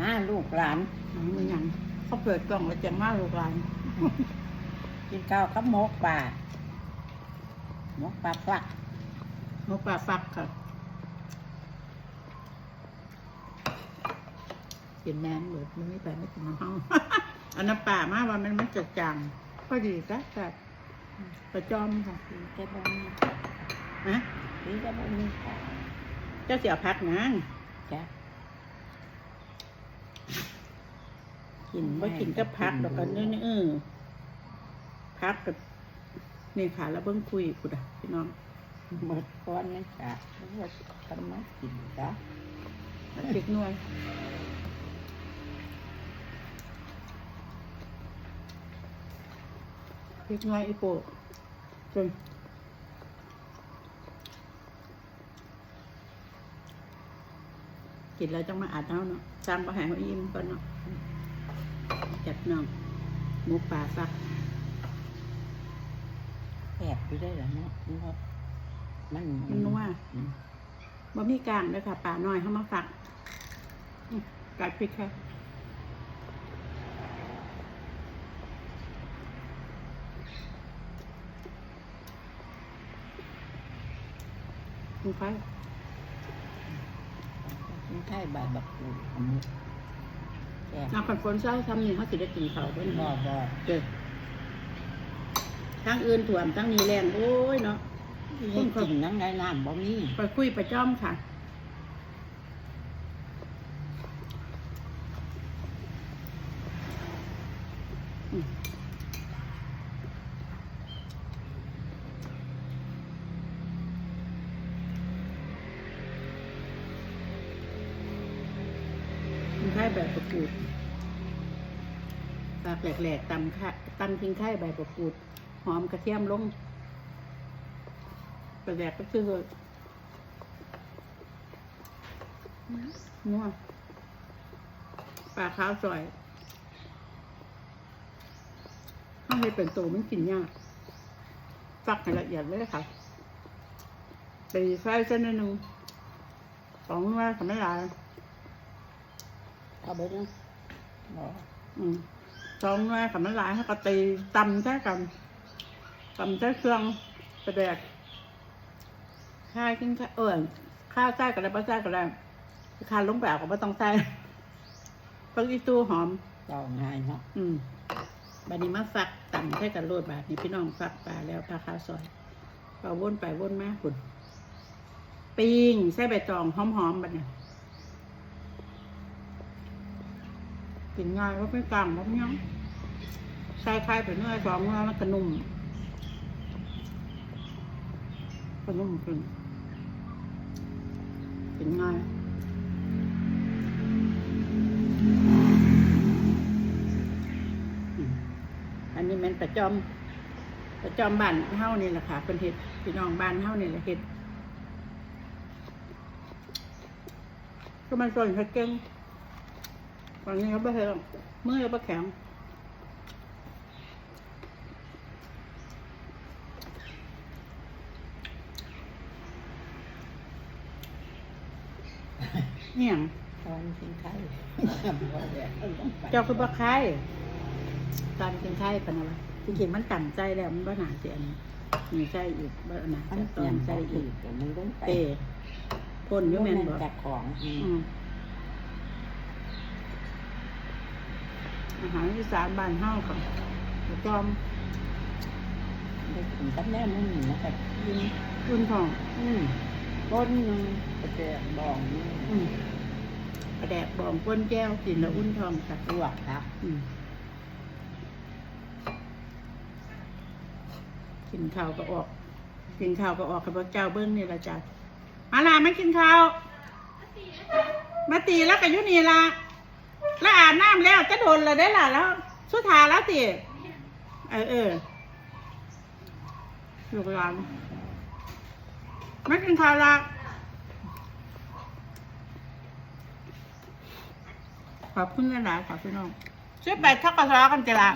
มาลูกหลานมันหยังเขาเปิดกล่องแล้วจังมาลูกหลาน กินข้าวกับหมกป่าหมกปลาฟักหมูปลาฟักค่ะกินแมนเบิดมันไม่ไปไม่กินน้ำเฮาอันน้ำป่ามาว่ามันมันจะจางพอดีจ้ะแต่ประจอมค่ะพี่จะบ่มีฮะพี่จะบ่มีค่ะเจ้าเสียพักนะจ้ะ กินว่ากินก็พักดอกกันนี่เออพักกับนี่ค่ะแล้วเบิ้งคุยกูด่ะพี่น้องหมดก้อนนี่จ้ะแล้วก็ทำมากินจ้ะเด็กนวลเด็กนวลอีโปะจนกินแล้วต้องมาอาดเอาเนาะสร้างประหารเขาอิ่มก่อนเนาะ จัดน้องหมูป่าฟักแอบอยู่ได้เหรอเนาะมันก็มันมันนัวอืมบะหมี่กลางเลยค่ะป่าน้อยเข้ามาฟักอืมกัดพริกค่ะคุณไฟกินไข่ใบบักกูดเอา มือแอบเอาคนฝนเศร้าทำนี่เขาสิได้กินเขาวเป็นบ่บ่บ่เด็ดทั้งอื่นถ่วมทั้งนี้แรงโอ้ยเนาะนี่กินนั่งในน้ำบ่มีไปคุยไปจ้อมค่ะ อืม แบบประกูดปากแหลกๆตำค่ะตำทิ้งไข่ใบประกูด หอมกระเทียมลงประแดกก็คือนัวปลาขาวซอยข้าวให้เป็นโตมันกินยากฟักให้ละเอียดเลยค่ะตีไฟเส้นนึงสองนัวทำไม่ลาย เอาไปนะบ่อืมสองหน้อยกับมันหลายให้ก็ตีตำใช่กันตำใช้เครื่องประแดกข้าวกินข้าวเออข้าวใส่กันแล้วไม่ใส่กันแล้วข้าวลงไปเอาก็ไม่ต้องใส่ปักอีตู้หอมเจ้าง่ายเนาะอืมบัดนี้มาฟักตำใช้กันโรดบาทนี่พี่น้องฟักปลาแล้วปลาข้าวซอยก็วนไปวนมาคุณปิ้งใส่ใบตองหอมๆบัดเนี่ย กินง่ายว่าไม่กลางว่าไม่ยังใส่ไข่ไปเนื้อสองเนื้อมันกระนุ่มกระนุ่มขึ้นกินง่ายอันนี้แมันประจอมประจอมบ้านเฮานี่แหละค่ะเป็นเห็ดพี่น้องบ้านเฮานี่แหละเห็ดก็มันส่วนเห็ดเก่ง ตอนนี้เขาไม่เห็ดมือเขาไม่แข็งเนี่ยงตอนกินไข่บ่ได้เอาลงไปเจ้าคือบ่ไข่ตอนเป็นไข่ปะนะวะจริงๆมันต่ำใจแล้วมันบ่หนาเสียอันนี้มีใจอีกบ่หนาอันจะตอเตียนงใจใจอีอีกกมันลงไปเตะพ่นอยุ่แม่นบ่จากของ อืม อืมอาหารอีสานบ้านเฮาค่ะจอมได้กินกับแม่มึงนะครับกินอุ่นทองอืมต้นหนึงกระเทียมบองนี่อืมกระแดกบองก้นแก้วกินแล้วอุ่นทองค่ะลวกครับอืมกินข้าวก็ออก กินข้าวก็ออกกับพระเจ้าเบิ้งนี่ละจ้ะมาล่ะไม่กินข้าวมาตีแล้วก็อยุนี่ละ แล้วอาบน้ำแล้วจะโดนเลยได้ล่ะแล้วสุดทาแล้วสิเออเออลูกหลานไม่กินข้าวละขอบคุณหลายๆขอบคุณน้องช่วยไปทักกระซ้อกันจ้ะละ